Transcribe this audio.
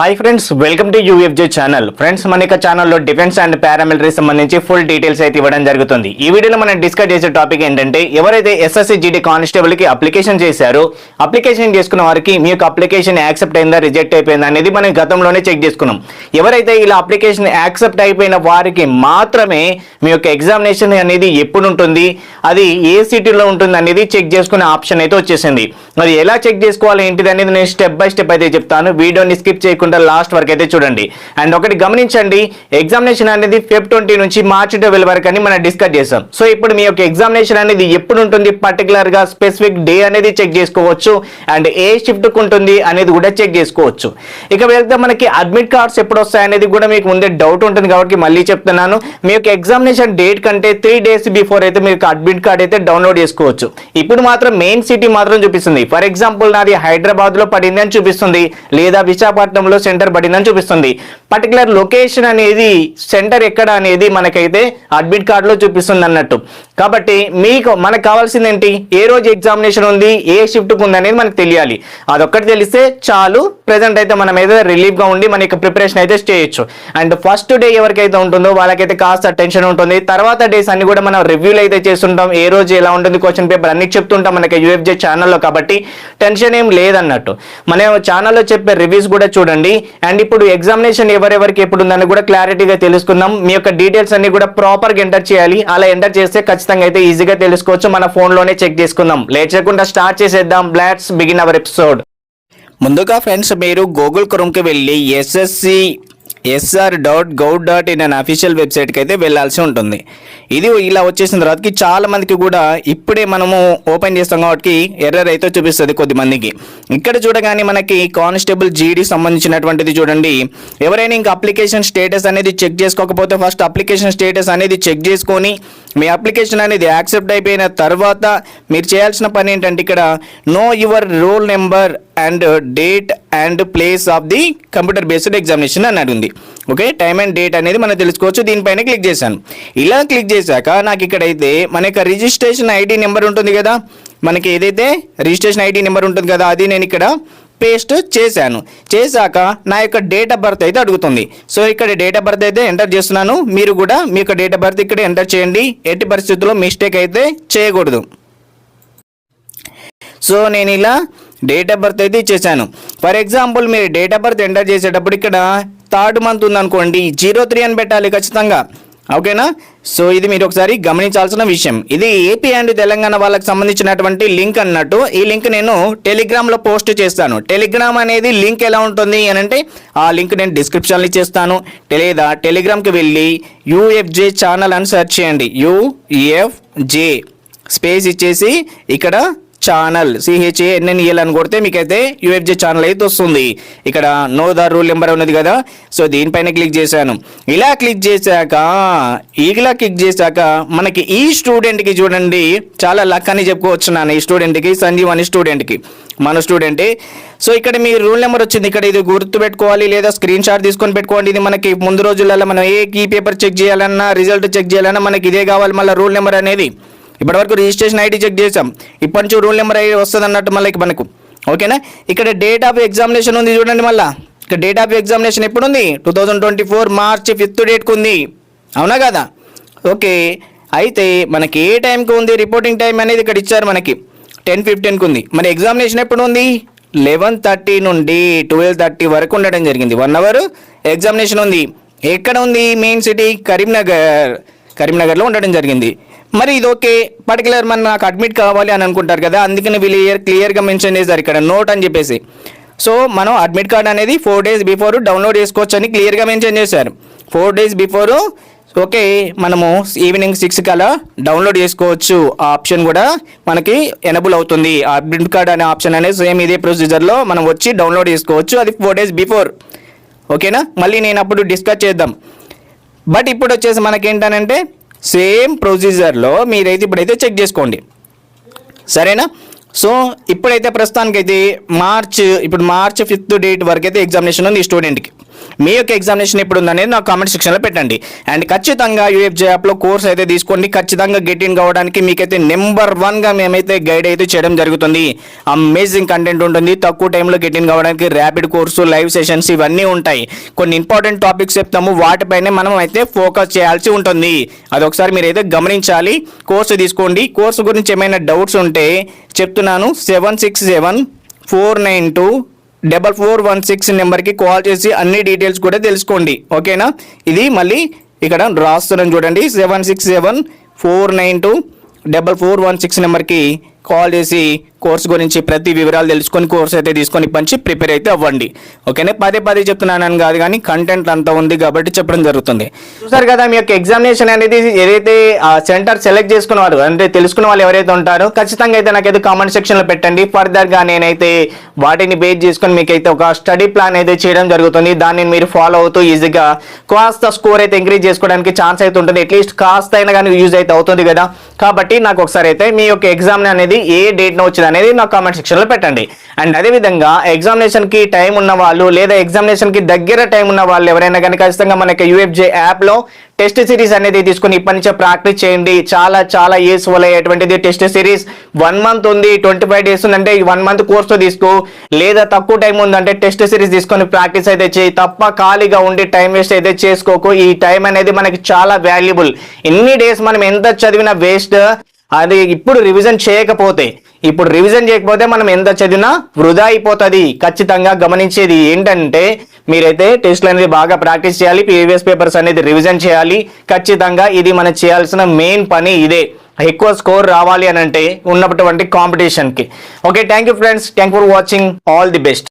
Hi friends welcome to UFJ channel friends మన యొక్క ఛానల్లో డిఫెన్స్ అండ్ పారామిలిటరీ సంబంధించి ఫుల్ డీటెయిల్స్ అయితే ఇవ్వడం జరుగుతుంది. ఈ వీడియోలో మనం డిస్కస్ చేసే టాపిక్ ఏంటంటే ఎవరైతే ఎస్ఎస్సి జీడీ కానిస్టేబుల్కి అప్లికేషన్ చేశారో అప్లికేషన్ చేసుకున్న వారికి మీ యొక్క అప్లికేషన్ యాక్సెప్ట్ అయిందా రిజెక్ట్ అయిపోయిందా అనేది మనం గతంలోనే చెక్ చేసుకున్నాం. ఎవరైతే ఇలా అప్లికేషన్ యాక్సెప్ట్ అయిపోయిన వారికి మాత్రమే మీ యొక్క ఎగ్జామినేషన్ అనేది ఎప్పుడు ఉంటుంది అది ఏ సిటీలో ఉంటుంది అనేది చెక్ చేసుకునే ఆప్షన్ అయితే వచ్చేసింది. అది ఎలా చెక్ చేసుకోవాలి ఏంటిది అనేది నేను స్టెప్ బై స్టెప్ అయితే చెప్తాను. వీడియోని స్కిప్ చేయకుండా లాస్ట్ వరకు అయితే చూడండి. అండ్ ఒకటి గమనించండి ఎగ్జామినేషన్ అనేది ఫిఫ్ ట్వంటీ నుంచి మార్చ్ ట్వెల్వ్ వరకు అని మనం డిస్కస్ చేసాం. సో ఇప్పుడు మీ యొక్క ఎగ్జామినేషన్ అనేది ఎప్పుడు ఉంటుంది? పర్టికులర్గా స్పెసిఫిక్ డే అనేది చెక్ చేసుకోవచ్చు. అండ్ ఏ షిఫ్ట్ ఉంటుంది అనేది కూడా చెక్ చేసుకోవచ్చు. ఇక వెళ్తే మనకి అడ్మిట్ కార్డ్స్ ఎప్పుడు వస్తాయి అనేది కూడా మీకు ముందే డౌట్ ఉంటుంది కాబట్టి మళ్ళీ చెప్తున్నాను. మీ యొక్క ఎగ్జామినేషన్ డేట్ కంటే త్రీ డేస్ బిఫోర్ అయితే మీకు అడ్మిట్ కార్డ్ అయితే డౌన్లోడ్ చేసుకోవచ్చు. ఇప్పుడు మాత్రం మెయిన్ సిటీ మాత్రం చూపిస్తుంది. ఫర్ ఎగ్జాంపుల్ నాది హైదరాబాద్లో పడింది అని చూపిస్తుంది. లేదా విశాఖపట్నంలో సెంటర్ పడిందని చూపిస్తుంది. పర్టికులర్ లొకేషన్ అనేది సెంటర్ ఎక్కడ అనేది మనకైతే అడ్మిట్ కార్డ్లో చూపిస్తుంది అన్నట్టు కాబట్టి మీకు మనకు కావాల్సింది ఏంటి? ఏ రోజు ఎగ్జామినేషన్ ఉంది? ఏ షిఫ్ట్కి ఉంది అనేది మనకు తెలియాలి. అదొక్కటి తెలిస్తే చాలు ప్రెసెంట్ అయితే మనం ఏదో రిలీఫ్గా ఉండి మన యొక్క ప్రిపరేషన్ అయితే చేయొచ్చు. అండ్ ఫస్ట్ డే ఎవరికైతే ఉంటుందో వాళ్ళకైతే కాస్త టెన్షన్ ఉంటుంది. తర్వాత డేస్ అన్ని కూడా మనం రివ్యూలు అయితే చేస్తుంటాం. ఏ రోజు ఎలా ఉంటుంది క్వశ్చన్ పేపర్ అన్ని చెప్తుంటాం మనకి యూఎఫ్జే ఛానల్లో కాబట్టి టెన్షన్ ఏం లేదన్నట్టు. మన ఛానల్లో చెప్పే రివ్యూస్ కూడా చూడండి. అండ్ ఇప్పుడు ఎగ్జామినేషన్ ఎవరెవరికి ఎప్పుడు ఉందని కూడా క్లారిటీగా తెలుసుకుందాం. మీ యొక్క డీటెయిల్స్ అన్ని కూడా ప్రాపర్గా ఎంటర్ చేయాలి. అలా ఎంటర్ చేస్తే ఖచ్చితంగా అయితే ఈజీగా తెలుసుకోవచ్చు. మన ఫోన్లోనే చెక్ చేసుకుందాం. లేట్ చేయకుండా స్టార్ట్ చేసేద్దాం. బ్లాట్స్ బిగిన్ అవర్ ఎపిసోడ్ ముందుగా ఫ్రెండ్స్ మీరు గూగుల్ క్రోమ్కి వెళ్ళి SSC SR dot gov dot in అనే అఫీషియల్ వెబ్సైట్కి అయితే వెళ్ళాల్సి ఉంటుంది. ఇది ఇలా వచ్చేసిన తర్వాతకి చాలా మందికి కూడా ఇప్పుడే మనము ఓపెన్ చేస్తాం కాబట్టి ఎర్రర్ అయితే చూపిస్తుంది కొద్ది మందికి ఇక్కడ చూడగానే మనకి కానిస్టేబుల్ జీడీ సంబంధించినటువంటిది చూడండి. ఎవరైనా ఇంకా అప్లికేషన్ స్టేటస్ అనేది చెక్ చేసుకోకపోతే ఫస్ట్ అప్లికేషన్ స్టేటస్ అనేది చెక్ చేసుకొని మీ అప్లికేషన్ అనేది యాక్సెప్ట్ అయిపోయిన తర్వాత మీరు చేయాల్సిన పని ఏంటంటే ఇక్కడ know your roll number and date and place of the computer based examination అని ఉంది. ఓకే? టైమ్ అండ్ డేట్ అనేది మనం తెలుసుకోవచ్చు. దీనిపైన క్లిక్ చేశాను. ఇలా క్లిక్ చేశాక నాకు ఇక్కడైతే మన యొక్క రిజిస్ట్రేషన్ ఐడి నెంబర్ ఉంటుంది కదా? మనకి ఏదైతే రిజిస్ట్రేషన్ ఐడి నెంబర్ ఉంటుంది కదా అది నేను ఇక్కడ పేస్ట్ చేశాను. చేశాక నా యొక్క డేట్ ఆఫ్ బర్త్ అయితే అడుగుతుంది. సో ఇక్కడ డేట్ ఆఫ్ బర్త్ అయితే ఎంటర్ చేస్తున్నాను. మీరు కూడా మీ యొక్క డేట్ ఆఫ్ బర్త్ ఇక్కడ ఎంటర్ చేయండి. ఎట్టి పరిస్థితుల్లో మిస్టేక్ అయితే చేయకూడదు. సో నేను ఇలా డేట్ ఆఫ్ బర్త్ అయితే ఇచ్చేసాను. ఫర్ ఎగ్జాంపుల్ మీరు డేట్ ఆఫ్ బర్త్ ఎంటర్ చేసేటప్పుడు ఇక్కడ థర్డ్ మంత్ ఉందనుకోండి. జీరో త్రీ అని పెట్టాలి ఖచ్చితంగా. ఓకేనా? సో ఇది మీరు ఒకసారి గమనించాల్సిన విషయం. ఇది ఏపీ అండ్ తెలంగాణ వాళ్ళకి సంబంధించినటువంటి లింక్ అన్నట్టు. ఈ లింక్ నేను టెలిగ్రామ్లో పోస్ట్ చేస్తాను. టెలిగ్రామ్ అనేది లింక్ ఎలా ఉంటుంది అని అంటే ఆ లింక్ నేను డిస్క్రిప్షన్లో ఇచ్చేస్తాను. లేదా టెలిగ్రామ్కి వెళ్ళి యూఎఫ్జే ఛానల్ అని సెర్చ్ చేయండి. యూఎఫ్జే స్పేస్ ఇచ్చేసి ఇక్కడ ఛానల్ సిహెచ్ఏ ఎన్ఎన్ఈఎల్ అని కొడితే మీకైతే యూఎఫ్జే ఛానల్ అయితే వస్తుంది. ఇక్కడ నో ద రూల్ నెంబర్ ఉన్నది కదా సో దీనిపైన క్లిక్ చేశాను. ఇలా క్లిక్ చేశాక ఇలా క్లిక్ చేశాక మనకి ఈ స్టూడెంట్కి చూడండి చాలా లక్ అని చెప్పుకోవచ్చు నాన్న ఈ స్టూడెంట్కి సంజీవ్ అనే స్టూడెంట్కి మన స్టూడెంటే సో ఇక్కడ మీ రూల్ నెంబర్ వచ్చింది ఇక్కడ ఇది గుర్తు పెట్టుకోవాలి లేదా స్క్రీన్ షాట్ తీసుకొని పెట్టుకోండి ఇది మనకి ముందు రోజులలో మనం ఏ కీ పేపర్ చెక్ చేయాలన్నా రిజల్ట్ చెక్ చేయాలన్నా మనకి ఇదే కావాలి మళ్ళీ రూల్ నెంబర్ అనేది. ఇప్పటివరకు రిజిస్ట్రేషన్ ఐడి చెక్ చేసాం ఇప్పటి నుంచి రూల్ నెంబర్ ఐడి వస్తుంది అన్నట్టు మళ్ళీ మనకు. ఓకేనా? ఇక్కడ డేట్ ఆఫ్ ఎగ్జామినేషన్ ఉంది చూడండి మళ్ళీ. ఇక్కడ డేట్ ఆఫ్ ఎగ్జామినేషన్ ఎప్పుడు ఉంది two thousand twenty four March fifth డేట్కి ఉంది. అవునా కదా? ఓకే. అయితే మనకి ఏ టైంకి ఉంది? రిపోర్టింగ్ టైం అనేది ఇక్కడ ఇచ్చారు మనకి. టెన్ ఫిఫ్టీన్కి ఉంది. మరి ఎగ్జామినేషన్ ఎప్పుడు ఉంది? లెవెన్ థర్టీ నుండి ట్వెల్వ్ థర్టీ వరకు ఉండడం జరిగింది. వన్ అవర్ ఎగ్జామినేషన్ ఉంది. ఎక్కడ ఉంది? Main city Karimnagar. కరీంనగర్లో ఉండడం జరిగింది. మరి ఇది ఓకే. పర్టికులర్ మన నాకు అడ్మిట్ కావాలి అని అనుకుంటారు కదా అందుకని వీళ్ళు ఇయర్ క్లియర్గా మెన్షన్ చేశారు ఇక్కడ నోట్ అని చెప్పేసి. సో మనం అడ్మిట్ కార్డ్ అనేది ఫోర్ డేస్ బిఫోర్ డౌన్లోడ్ చేసుకోవచ్చు అని క్లియర్గా మెన్షన్ చేశారు. ఫోర్ డేస్ బిఫోర్ ఓకే మనము ఈవినింగ్ సిక్స్ కల్లా డౌన్లోడ్ చేసుకోవచ్చు. ఆ ఆప్షన్ కూడా మనకి ఎనబుల్ అవుతుంది. ఆ అడ్మిట్ కార్డ్ అనే ఆప్షన్ అనేది సేమ్ ఇదే ప్రొసీజర్లో మనం వచ్చి డౌన్లోడ్ చేసుకోవచ్చు. అది ఫోర్ డేస్ బిఫోర్ ఓకేనా మళ్ళీ నేను అప్పుడు డిస్కస్ చేద్దాం. బట్ ఇప్పుడు వచ్చేసి మనకేంటనంటే సేమ్ ప్రొసీజర్లో మీరైతే ఇప్పుడైతే చెక్ చేసుకోండి. సరేనా? సో ఇప్పుడైతే ప్రస్తుతానికైతే మార్చ్ ఇప్పుడు మార్చ్ ఫిఫ్త్ డేట్ వరకు అయితే ఎగ్జామినేషన్ ఉంది ఈ స్టూడెంట్కి. మీ యొక్క ఎగ్జామినేషన్ ఎప్పుడు ఉందనేది నా కామెంట్ సెక్షన్లో పెట్టండి. అండ్ ఖచ్చితంగా యూఎఫ్జే యాప్లో కోర్స్ అయితే తీసుకోండి. ఖచ్చితంగా గెట్ ఇన్ కావడానికి మీకైతే నెంబర్ వన్గా మేమైతే గైడ్ అయితే చేయడం జరుగుతుంది. అమేజింగ్ కంటెంట్ ఉంటుంది. తక్కువ టైంలో గెట్ ఇన్ కావడానికి ర్యాపిడ్ కోర్సు లైవ్ సెషన్స్ ఇవన్నీ ఉంటాయి. కొన్ని ఇంపార్టెంట్ టాపిక్స్ చెప్తాము. వాటిపైనే మనం అయితే ఫోకస్ చేయాల్సి ఉంటుంది. అది ఒకసారి మీరు అయితే గమనించాలి. కోర్సు తీసుకోండి. కోర్సు గురించి ఏమైనా డౌట్స్ ఉంటే చెప్తున్నాను. Seven six seven four nine two double four one six నెంబర్కి కాల్ చేసి అన్ని డీటెయిల్స్ కూడా తెలుసుకోండి. ఓకేనా? ఇది మళ్ళీ ఇక్కడ రాస్తున్నాను చూడండి. Seven six seven four nine two double four one six నెంబర్కి కాల్ చేసి కోర్స్ గురించి ప్రతి వివరాలు తెలుసుకొని కోర్స్ అయితే తీసుకొని పంచి ప్రిపేర్ అయితే అవ్వండి. ఓకేనే? పదే పదే చెప్తున్నానని కాదు కానీ కంటెంట్ అంతా ఉంది కాబట్టి చెప్పడం జరుగుతుంది. చూసారు కదా మీ యొక్క ఎగ్జామినేషన్ అనేది ఏదైతే సెంటర్ సెలెక్ట్ చేసుకున్నవారు అంటే తెలుసుకున్న వాళ్ళు ఎవరైతే ఉంటారో ఖచ్చితంగా అయితే నాకైతే కామెంట్ సెక్షన్లో పెట్టండి. ఫర్దర్గా నేనైతే వాటిని బేస్ చేసుకొని మీకైతే ఒక స్టడీ ప్లాన్ అయితే చేయడం జరుగుతుంది. దాన్ని మీరు ఫాలో అవుతూ ఈజీగా కాస్త స్కోర్ అయితే ఇంక్రీజ్ చేసుకోవడానికి ఛాన్స్ అయితే ఉంటుంది. అట్లీస్ట్ కాస్త అయినా కానీ యూజ్ అయితే అవుతుంది కదా. కాబట్టి నాకు ఒకసారి అయితే మీ యొక్క ఎగ్జామ్ అనేది ఏ డేట్న వచ్చింది అనేది నా కామెంట్ సెక్షన్లో పెట్టండి. అండ్ అదేవిధంగా ఎగ్జామినేషన్కి టైం ఉన్న వాళ్ళు లేదా ఎగ్జామినేషన్కి దగ్గర టైం ఉన్న వాళ్ళు ఎవరైనా కానీ ఖచ్చితంగా మనకి యూఎఫ్జే యాప్లో టెస్ట్ సిరీస్ అనేది తీసుకుని ఇప్పటి నుంచే ప్రాక్టీస్ చేయండి. చాలా చాలా యూస్ఫుల్ అయ్యేటువంటిది టెస్ట్ సిరీస్ వన్ మంత్ ఉంది ట్వంటీ ఫైవ్ డేస్ ఉందంటే వన్ మంత్ కోర్సు తీసుకో. లేదా తక్కువ టైం ఉందంటే టెస్ట్ సిరీస్ తీసుకొని ప్రాక్టీస్ అయితే చేయి. తప్ప ఖాళీగా ఉండి టైం వేస్ట్ అయితే చేసుకోకు. ఈ టైం అనేది మనకి చాలా వాల్యుబుల్ ఎన్ని డేస్ మనం ఎంత చదివినా వేస్ట్ అది ఇప్పుడు రివిజన్ చేయకపోతే ఇప్పుడు రివిజన్ చేయకపోతే మనం ఎంత చదివినా వృధా అయిపోతుంది. ఖచ్చితంగా గమనించేది ఏంటంటే మీరైతే టెస్ట్లు అనేది బాగా ప్రాక్టీస్ చేయాలి ప్రీవియస్ పేపర్స్ అనేది రివిజన్ చేయాలి. ఖచ్చితంగా ఇది మనం చేయాల్సిన మెయిన్ పని ఇదే. ఎక్కువ స్కోర్ రావాలి అని అంటే ఉన్నటువంటి కాంపిటీషన్కి okay thank you friends thank for watching all the best